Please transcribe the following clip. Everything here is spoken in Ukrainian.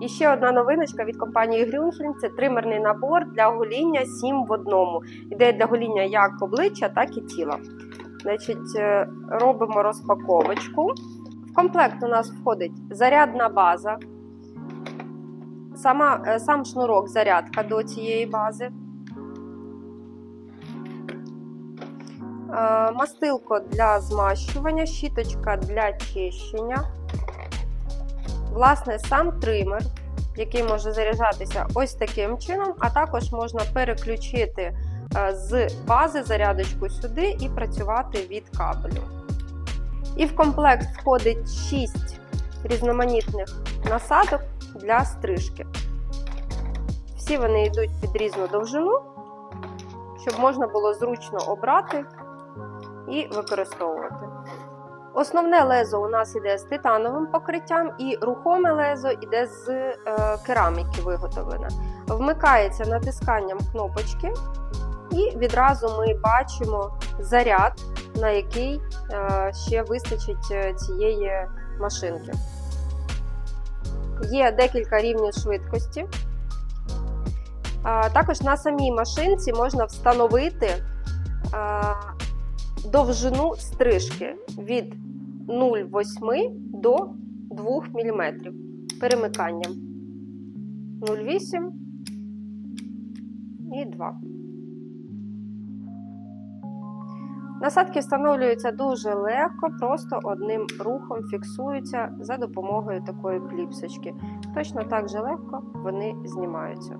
І ще одна новиночка від компанії Grünhelm – це тримерний набор для гоління 7 в одному. Іде для гоління як обличчя, так і тіла. Значить, е, робимо розпаковочку. В комплект у нас входить зарядна база, сама, е, сам шнурок зарядка до цієї бази. Е, Мастилко для змащування, щіточка для чищення. Власне, сам тример, який може заряджатися ось таким чином, а також можна переключити е, з бази зарядочку сюди і працювати від кабелю. І в комплект входить 6 різноманітних насадок для стрижки. Всі вони йдуть під різну довжину, щоб можна було зручно обрати і використовувати. Основне лезо у нас іде з титановим покриттям, і рухоме лезо іде з е, кераміки виготовлене. Вмикається натисканням кнопочки, і відразу ми бачимо заряд, на який е, ще вистачить е, цієї машинки. Є декілька рівнів швидкості. Також на самій машинці можна встановити довжину стрижки від 0,8 до 2 мм перемиканням 0,8 і 2. Насадки встановлюються дуже легко, просто одним рухом фіксуються за допомогою такої кліпсочки. Точно так же легко вони знімаються.